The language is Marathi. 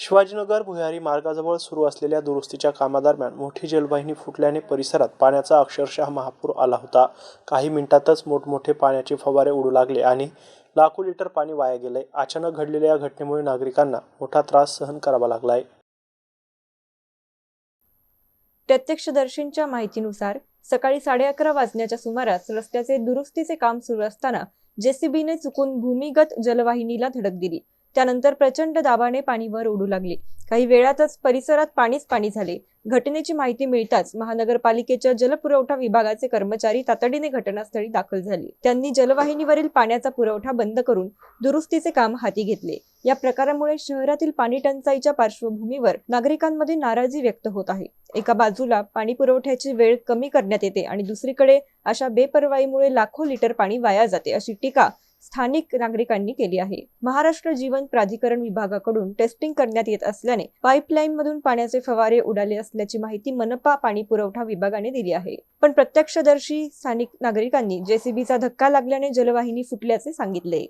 शिवाजीनगर भुयारी मार्गाजवळ सुरू असलेल्या दुरुस्तीच्या कामादरम्यान मोठी जलवाहिनी फुटल्याने परिसरात पाण्याचा अक्षरशः महापूर आला होता. काही मिनिटातच मोठमोठे पाण्याचे फवारे उडू लागले आणि लाखो लिटर पाणी वाया गेले. अचानक घडलेल्या या घटनेमुळे नागरिकांना मोठा त्रास सहन करावा लागलाय. प्रत्यक्षदर्शींच्या माहितीनुसार सकाळी साडे अकरा वाजण्याच्या सुमारास रस्त्याचे दुरुस्तीचे काम सुरू असताना जेसीबीने चुकून भूमिगत जलवाहिनीला धडक दिली. त्यानंतर प्रचंड दाबाने पाणी वर उडू लागले. काही वेळातच परिसरात पाणीच पाणी झाले. घटनेची माहिती मिळताच महानगरपालिकेच्या जलपुरवठा विभागाचे कर्मचारी तातडीने घटनास्थळी दाखल झाले. त्यांनी जलवाहिनीवरील पाण्याचा पुरवठा बंद करून दुरुस्तीचे काम हाती घेतले. या प्रकारामुळे शहरातील पाणी टंचाईच्या पार्श्वभूमीवर नागरिकांमध्ये नाराजी व्यक्त होत आहे. एका बाजूला पाणी पुरवठ्याची वेळ कमी करण्यात येते आणि दुसरीकडे अशा बेपर्वाईमुळे लाखो लिटर पाणी वाया जाते अशी टीका स्थानिक नागरिकांनी केली आहे. महाराष्ट्र जीवन प्राधिकरण विभागाकडून टेस्टिंग करण्यात येत असल्याने पाईपलाईन मधून पाण्याचे फवारे उडाले असल्याची माहिती मनपा पाणी पुरवठा विभागाने दिली आहे. पण प्रत्यक्षदर्शी स्थानिक नागरिकांनी जेसीबीचा धक्का लागल्याने जलवाहिनी फुटल्याचे सांगितले.